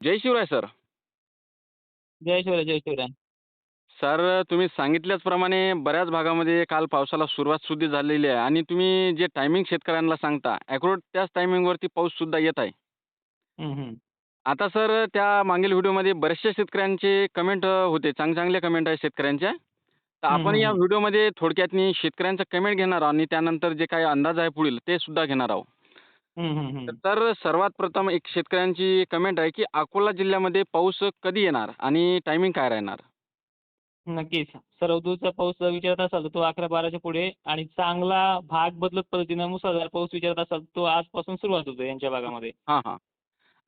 जय Shivray sir जय शिवराय जय Shivray sir तुम्ही सांगितल्याचप्रमाणे बऱ्याच भागामध्ये काल पावसाला सुरुवात सुद्धा झालेली आहे आणि तुम्ही जे टायमिंग शेतकऱ्यांना सांगता ॲक्युरेट त्याच टायमिंगवरती पाऊससुद्धा येत आहे. आता सर त्या मागील व्हिडिओमध्ये बऱ्याचशा शेतकऱ्यांचे कमेंट होते चांग चांगले कमेंट आहे शेतकऱ्यांच्या तर आपण या. व्हिडिओमध्ये थोडक्यातनी शेतकऱ्यांचा कमेंट घेणार आहोत आणि त्यानंतर जे काही अंदाज आहे पुढील ते सुद्धा घेणार आहोत. तर सर्वात प्रथम एक शेतकऱ्यांची कमेंट आहे की अकोला जिल्ह्यामध्ये पाऊस कधी येणार आणि टायमिंग काय राहणार? नक्कीच. सरवदूचा पाऊस जर विचारत असाल तर तो अकरा बाराच्या पुढे आणि चांगला भाग बदलत पद्धतीनं मुसळधार पाऊस विचारत असाल तो आजपासून सुरुवात होतो यांच्या भागामध्ये. हां हां.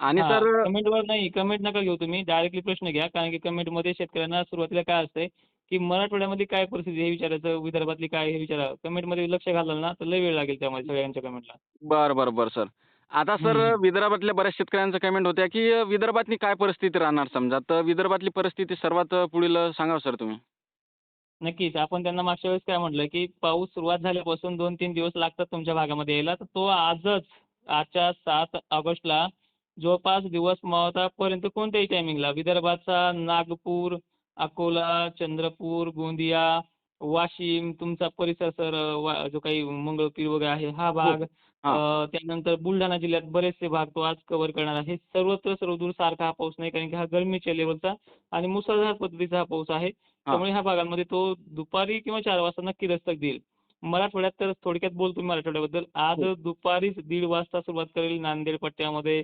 आणि सर कमेंटवर नाही कमेंट नका घेऊ तुम्ही. डायरेक्टली प्रश्न घ्या कारण की कमेंटमध्ये शेतकऱ्यांना सुरुवातीला काय असतंय की मराठवाड्यामध्ये काय परिस्थिती आहे हे विचारायचं विदर्भातली काय हे विचारा कमेंटमध्ये लक्ष घालाल ना तर लय वेळ लागेल त्यामध्ये सगळ्यांच्या कमेंटला. बरं बरं बरं सर. आता सर. विदर्भातल्या बऱ्याच शेतकऱ्यांचं कमेंट होत्या की विदर्भातली काय परिस्थिती राहणार समजा? तर विदर्भातली परिस्थिती सर्वात पुढील सांगावं सर तुम्ही. नक्कीच. आपण त्यांना मागच्या वेळेस काय म्हटलं की पाऊस सुरुवात झाल्यापासून दोन तीन दिवस लागतात तुमच्या भागामध्ये यायला. तर तो आजच आजच्या सात ऑगस्टला जवळपास दिवस मावळतापर्यंत कोणत्याही टायमिंगला विदर्भाचा नागपूर अकोला चंद्रपूर गोंदिया वाशिम तुमचा परिसर सर वा जो काही मंगळपीर वगैरे आहे हा भाग हां. अ, त्यानंतर बुलढाणा जिल्ह्यात बरेचसे भाग तो आज कव्हर करणार आहे. सर्वत्र सर्वदूर सारखा हा पाऊस नाही कारण की हा गरमीच्या लेवलचा आणि मुसळधार पद्धतीचा हा पाऊस आहे. त्यामुळे ह्या भागांमध्ये तो दुपारी किंवा चार वाजता नक्की दस्तक देईल. मराठवाड्यात तर थोडक्यात बोलतो मी मराठवाड्याबद्दल. आज हो. दुपारीच दीड वाजता सुरुवात करेल नांदेड पट्ट्यामध्ये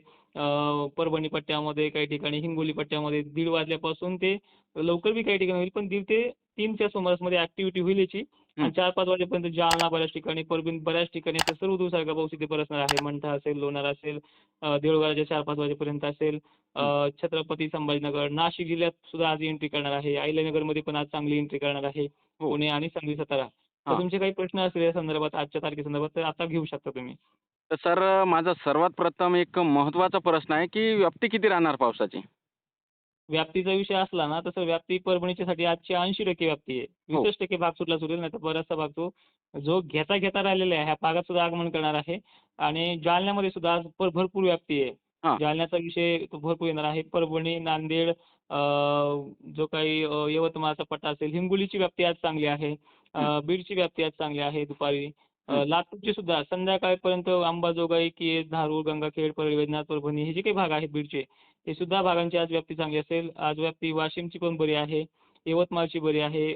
परभणी पट्ट्यामध्ये काही ठिकाणी हिंगोली पट्ट्यामध्ये. दीड वाजल्यापासून ते लवकर बी काही ठिकाणी होईल पण दीड ते तीनच्या सुमारासमध्ये ऍक्टिव्हिटी होईल याची. आणि. चार पाच वाजेपर्यंत जालना बऱ्याच ठिकाणी परभणी बऱ्याच ठिकाणी असं सर्व दूरसारखा पाऊस इथे बरसणार आहे. मंठा असेल लोणार असेल देऊळगावच्या चार पाच वाजेपर्यंत असेल छत्रपती संभाजीनगर नाशिक जिल्ह्यात सुद्धा आज एंट्री करणार आहे. अहिल्यानगरमध्ये पण आज चांगली एंट्री करणार आहे. हो. पुणे आणि सांगली सातारा. तर. तुमचे काही प्रश्न असतील या संदर्भात आजच्या तारखेसंदर्भात तर आता घेऊ शकता तुम्ही. तर सर माझा सर्वात प्रथम एक महत्त्वाचा प्रश्न आहे की व्याप्ती किती राहणार पावसाची? व्याप्तीचा विषय असला ना तसं व्याप्ती परभणीच्यासाठी आजची ऐंशी टक्के व्याप्ती आहे. हो. वीसच टक्के भाग सुटला सुटेल नाही तर बराचसा भाग तो जो घेता घेता राहिलेला आहे ह्या भागात सुद्धा आगमन करणार आहे. आणि जालन्यामध्ये सुद्धा आज भर- भरपूर व्याप्ती आहे. जालन्याचा विषय तो भरपूर येणार आहे. परभणी नांदेड जो काही यवतमाळचा पट्टा असेल हिंगोलीची व्याप्ती आज चांगली आहे. बीडची व्याप्ती आज चांगली आहे दुपारी. लातूरची सुद्धा संध्याकाळपर्यंत अंबाजोगाई केज धारूर गंगाखेड परळी वैजनाथ परभणी हे जे काही भाग आहेत बीडचे हे सुद्धा भागांची आज व्याप्ती चांगली असेल. आज व्याप्ती वाशिमची पण बरी आहे. यवतमाळची बरी आहे.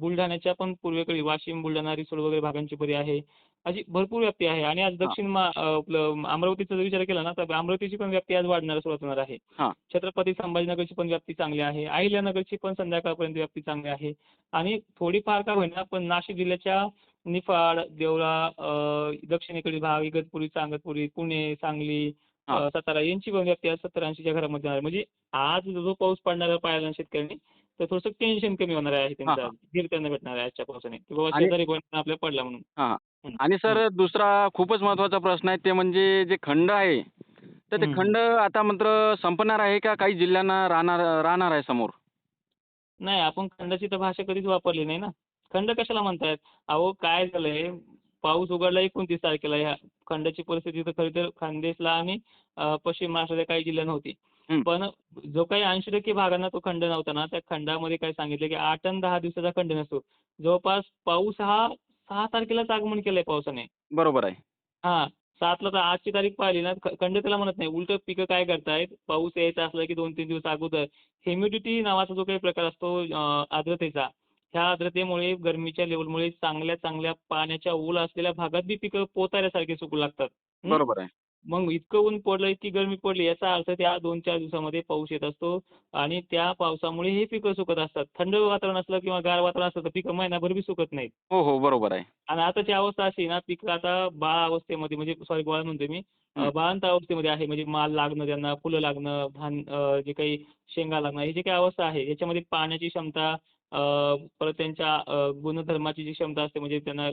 बुलढाण्याच्या पण पूर्वेकडे वाशिम बुलढाणा रिसोड वगैरे भागांची बरी आहे. अशी भरपूर व्याप्ती आहे. आणि आज दक्षिण मा अं, आपलं अमरावतीचा जर विचार केला ना तर अमरावतीची पण व्याप्ती आज वाढण्यास सुरुवात होणार आहे. छत्रपती संभाजीनगरची पण व्याप्ती चांगली आहे. अहिल्यानगरची पण संध्याकाळपर्यंत व्याप्ती चांगली आहे. आणि थोडीफार का होईना पण नाशिक जिल्ह्याच्या निफाड देवळा दक्षिणेकडील भाग इगतपुरी चांगतपुरी पुणे सांगली सातारा यांची पण व्याप्ती आज सत्तर ऐंशीच्या घरामध्ये आहे. म्हणजे आज जो पाऊस पडणार आहे पाहायला शेतकऱ्यांनी तर थोडंसं टेन्शन कमी होणार आहे त्यांचं भेटणार आहे आजच्या पावसाने. की बाबा आणि- शेजारी कोणी आपल्या पडला म्हणून. आणि सर दुसरा खूपच महत्त्वाचा प्रश्न आहे ते म्हणजे जे खंड आहे तर ते. खंड आता मात्र संपणार आहे का? काही जिल्ह्यांना राहणार राहणार आहे समोर? नाही आपण खंडाची तर भाषा कधीच वापरली नाही ना. खंड कशाला म्हणतायत? अहो काय झालंय? पाऊस उघडला एकोणतीस तारखेला. ह्या खंडाची परिस्थिती तर खरी तर खानदेशला आणि पश्चिम महाराष्ट्राच्या काही जिल्ह्यांना होती. हं. पण जो काही ऐंशी टक्के भागांना तो खंड नव्हता ना त्या खंडामध्ये काय सांगितलं की आठ आणि दहा दिवसाचा खंड नसतो. जवळपास पाऊस हा सहा तारखेलाच आगमन केलंय पावसाने. बरोबर आहे. हां सातला तर आजची तारीख पाहिली ना ख- खंड त्याला म्हणत नाही उलट पिकं काय करतायत? पाऊस यायचा असला की दोन तीन दिवस अगोदर. ह्युमिडिटी नावाचा जो काही प्रकार असतो आर्द्रतेचा ह्या आर्द्रतेमुळे गरमीच्या लेवलमुळे चांगल्या चांगल्या पाण्याच्या ओल असलेल्या भागात बी पिकं पोताऱ्यासारखे सुकू लागतात? बरोबर आहे. मग इतकं ऊन पडलं इतकी गरमी पडली याचा अर्थ त्या दोन चार दिवसामध्ये पाऊस येत असतो आणि त्या पावसामुळे हे पिकं सुकत असतात. थंड वातावरण असलं किंवा गार वातावरण असलं तर पिकं महिनाभर बी सुकत नाहीत. हो हो बरोबर आहे. आणि आताची अवस्था अशी ना पिकं आता बाळ अवस्थेमध्ये म्हणजे सॉरी बाळ म्हणतोय मी. बाळंत अवस्थेमध्ये आहे म्हणजे माल लागणं त्यांना फुलं लागणं धान जे काही शेंगा लागणं ही जी काही अवस्था आहे याच्यामध्ये पाण्याची क्षमता परत त्यांच्या गुणधर्माची जी क्षमता असते म्हणजे त्यांना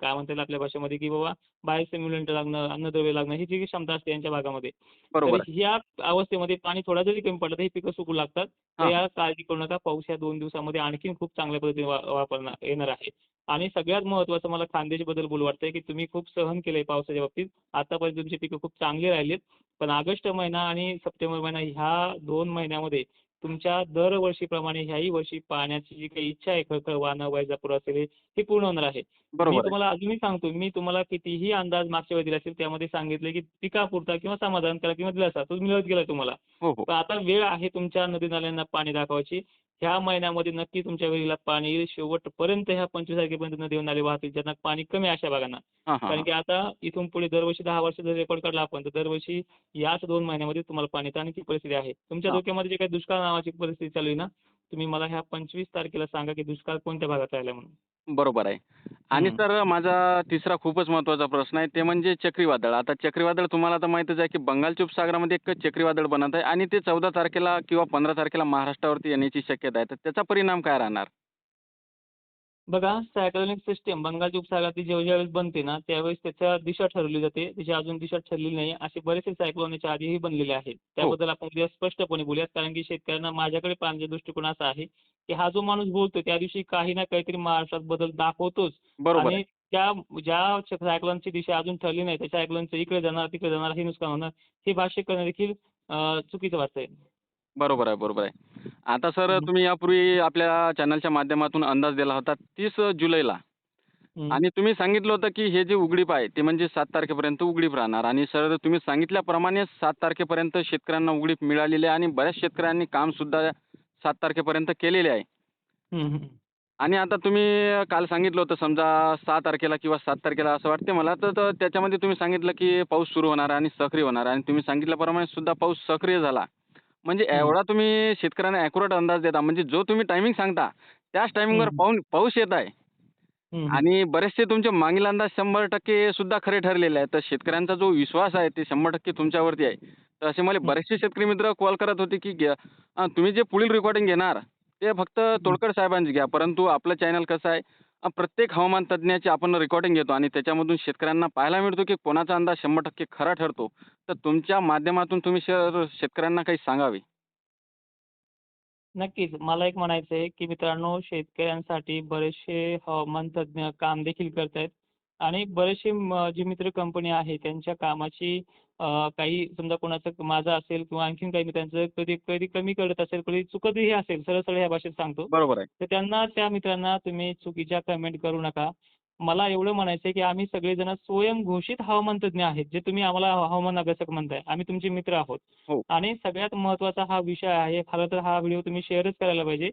काय म्हणता येईल आपल्या भाषेमध्ये की बाबा बायोस्टिम्युलंट लागणं अन्नद्रव्य लागणं ही जी क्षमता असते यांच्या भागामध्ये. तर ह्या अवस्थेमध्ये पाणी थोडा जरी कमी पडलं तर हे पिकं सुकू लागतात. तर. या काळजी करू नका. पाऊस या दोन दिवसामध्ये आणखीन खूप चांगल्या पद्धतीने वापरणार येणार आहे. आणि सगळ्यात महत्त्वाचं मला खानदेशबद्दल बोलू वाटतंय की तुम्ही खूप सहन केलंय पावसाच्या बाबतीत. आतापर्यंत तुमची पिकं खूप चांगली राहिलीत. पण ऑगस्ट महिना आणि सप्टेंबर महिना ह्या दोन महिन्यामध्ये तुमच्या दरवर्षीप्रमाणे ह्याही वर्षी पाण्याची जी काही इच्छा आहे खळखळ वाहनं वैजापूर असेल हे पूर्ण होणार आहे. मी तुम्हाला अजूनही सांगतो मी तुम्हाला कितीही अंदाज मागच्या वेळी दिला असेल त्यामध्ये सांगितले की पिकापुरता किंवा समाधानकारक किंवा दिलासा तो मिळत गेला तुम्हाला. हो हो. पण आता वेळ आहे तुमच्या नदी नाल्यांना पाणी दाखवायची. ह्या महिन्यामध्ये नक्की तुमच्या विहिरीला पाणी येईल. शेवटपर्यंत ह्या पंचवीस तारखेपर्यंत नदी नाले वाहतील ज्यांना पाणी कमी अशा भागांना. कारण की आता इथून पुढे दरवर्षी दहा वर्ष जर रेकॉर्ड काढला आपण तर दरवर्षी याच दोन महिन्यामध्ये तुम्हाला पाणी येण्याची परिस्थिती आहे. तुमच्या. डोक्यामध्ये जे काही दुष्काळ नावाची परिस्थिती चालू आहे ना तुम्ही मला ह्या पंचवीस तारखेला सांगा की दुष्काळ कोणत्या भागात राहिला म्हणून. बरोबर आहे. आणि. सर माझा तिसरा खूपच महत्त्वाचा प्रश्न आहे ते म्हणजे चक्रीवादळ. आता चक्रीवादळ तुम्हाला तर माहीतच आहे की बंगालच्या उपसागरामध्ये एक चक्रीवादळ बनत आहे आणि ते चौदा तारखेला किंवा पंधरा तारखेला महाराष्ट्रावरती येण्याची शक्यता आहे. तर त्याचा परिणाम काय राहणार? बघा सायक्लोनिक सिस्टीम बंगालच्या उपसागरातली जेव्हा ज्यावेळेस बनते ना त्यावेळेस त्याच्या दिशा ठरवली जाते. त्याची अजून दिशा ठरलेली नाही. असे बरेचसे सायक्लोन याच्या आधीही बनलेले आहेत. त्याबद्दल आपण उद्या स्पष्टपणे बोलूयात. कारण की शेतकऱ्यांना माझ्याकडे पाहण्याचा दृष्टिकोन असा आहे की हा जो माणूस बोलतो त्या दिवशी काही ना काहीतरी महाराष्ट्रात बदल दाखवतोच. आणि त्या ज्या सायक्लोनची दिशा अजून ठरली नाही त्या सायक्लोनचं इकडे जाणार तिकडे जाणार हे नुकसान होणार हे भाष्य करणं देखील चुकीचं वाटतंय. बरोबर आहे बरोबर आहे आता सर हम्म. तुम्ही यापूर्वी आपल्या चॅनलच्या माध्यमातून अंदाज दिला होता तीस जुलैला हम्म. आणि तुम्ही सांगितलं होतं की हे जे उघडीप आहे ते म्हणजे सात तारखेपर्यंत उघडीप राहणार आणि सर तुम्ही सांगितल्याप्रमाणे सात तारखेपर्यंत शेतकऱ्यांना उघडीप मिळालेली आहे आणि बऱ्याच शेतकऱ्यांनी कामसुद्धा सात तारखेपर्यंत केलेले आहे हम्म, हम्म. आणि आता तुम्ही काल सांगितलं होतं समजा सहा तारखेला किंवा सात तारखेला असं वाटते मला तर तर त्याच्यामध्ये तुम्ही सांगितलं की पाऊस सुरू होणार आहे आणि सक्रिय होणार आहे आणि तुम्ही सांगितल्याप्रमाणे सुद्धा पाऊस सक्रिय झाला म्हणजे. एवढा तुम्ही शेतकऱ्यांना ॲक्युरेट अंदाज देता म्हणजे जो तुम्ही टायमिंग सांगता त्याच टायमिंगवर. पाऊन पाऊस येत आहे. आणि बरेचसे तुमचे मागील अंदाज शंभर टक्के सुद्धा खरे ठरलेले आहेत तर शेतकऱ्यांचा जो विश्वास आहे ते शंभर टक्के तुमच्यावरती आहे तर असे मला. बरेचसे शेतकरी मित्र कॉल करत होते की घ्या अं, तुम्ही जे पुढील रेकॉर्डिंग घेणार ते फक्त तोडकड साहेबांची घ्या परंतु आपलं चॅनल कसं आहे प्रत्येक हवामान तज्ज्ञाची आपण रेकॉर्डिंग घेतो आणि त्याच्यामधून शेतकऱ्यांना पाहायला मिळतो की कोणाचा अंदाज शंभर टक्के खरा ठरतो. तर तुमच्या माध्यमातून तुम्ही सर शेतकऱ्यांना काही सांगावे? नक्कीच. मला एक म्हणायचं आहे की मित्रांनो शेतकऱ्यांसाठी बरेचसे हवामान तज्ज्ञ काम देखील करत आहेत आणि बरेचसे म- जे मित्र कंपनी आहे त्यांच्या कामाची काही समजा कोणाचं माझं असेल किंवा आणखीन काही मित्रांचं कधी कधी कमी कळत असेल कधी चुकतही असेल सरळ सरळ ह्या भाषेत सांगतो. बरोबर आहे. तर त्यांना त्या मित्रांना तुम्ही चुकीच्या कमेंट करू नका. मला एवढं म्हणायचं आहे की आम्ही सगळेजण स्वयंघोषित हवामान तज्ज्ञ आहेत जे तुम्ही आम्हाला हवामान अभ्यासक म्हणताय. आम्ही तुमचे मित्र आहोत. हो. आणि सगळ्यात महत्त्वाचा हा विषय आहे खरं तर हा व्हिडिओ तुम्ही शेअरच करायला पाहिजे.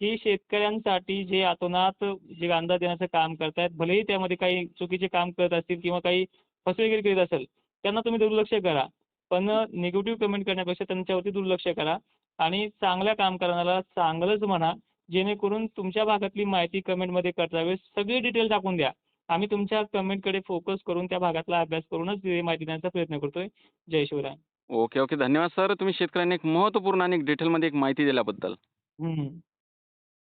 की शेतकऱ्यांसाठी जे अतोनात जे अंदाज देण्याचं काम करतायत भलेही त्यामध्ये काही चुकीचे काम करत असतील किंवा काही फसवेगिरी करीत असेल त्यांना तुम्ही दुर्लक्ष करा. पण निगेटिव्ह कमेंट करण्यापेक्षा त्यांच्यावरती दुर्लक्ष करा आणि चांगल्या काम करणाऱ्याला चांगलंच म्हणा. जेणेकरून तुमच्या भागातली माहिती कमेंटमध्ये करता वेळेस सगळी डिटेल टाकून द्या. आम्ही तुमच्या कमेंटकडे फोकस करून त्या भागातला अभ्यास करूनच माहिती देण्याचा प्रयत्न करतोय. जय शिवराय. ओके ओके धन्यवाद सर तुम्ही शेतकऱ्यांना एक महत्त्वपूर्ण आणि डिटेलमध्ये एक माहिती दिल्याबद्दल.